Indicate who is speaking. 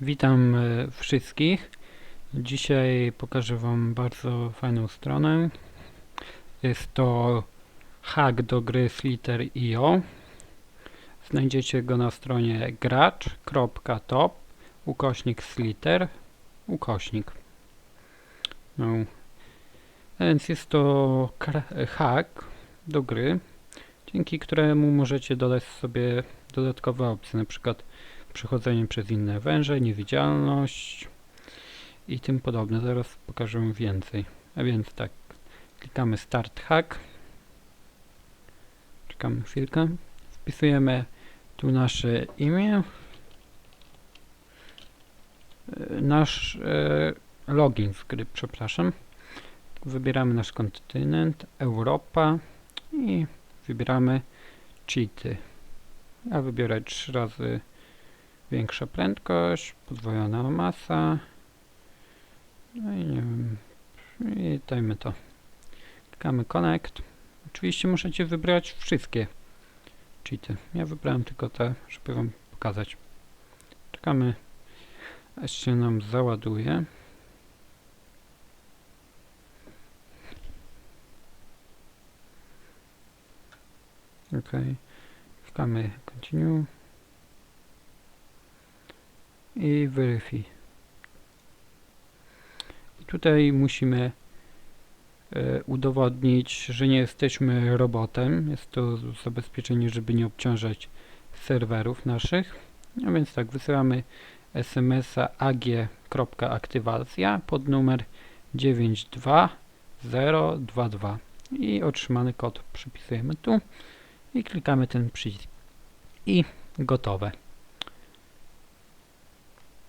Speaker 1: Witam e, wszystkich. Dzisiaj pokażę Wam bardzo fajną stronę. Jest to hack do gry Slither.io. Znajdziecie go na stronie gracz.top ukośnik Slither ukośnik. No. Więc jest to hack do gry, dzięki któremu możecie dodać sobie dodatkowe opcje, na przykład przechodzenie przez inne węże, niewidzialność i tym podobne. Zaraz pokażę więcej. A więc tak, klikamy Start Hack. Czekamy chwilkę. Wpisujemy tu nasze imię. E, Nasz e, login z gry, przepraszam. Wybieramy nasz kontynent, Europa i wybieramy cheaty. Ja wybiorę trzy razy Większa prędkość, podwojona masa. No i nie wiem. I dajmy to. Klikamy Connect. Oczywiście możecie wybrać wszystkie cheaty. Ja wybrałem tylko te, żeby Wam pokazać. Czekamy, aż się nam załaduje. Ok. Klikamy Continue i Verify. Tutaj musimy e, udowodnić, że nie jesteśmy robotem. Jest to zabezpieczenie, żeby nie obciążać serwerów naszych. A więc tak, wysyłamy SMS-a ag.aktywacja pod numer 92022 i otrzymany kod przypisujemy tu i klikamy ten przycisk i gotowe.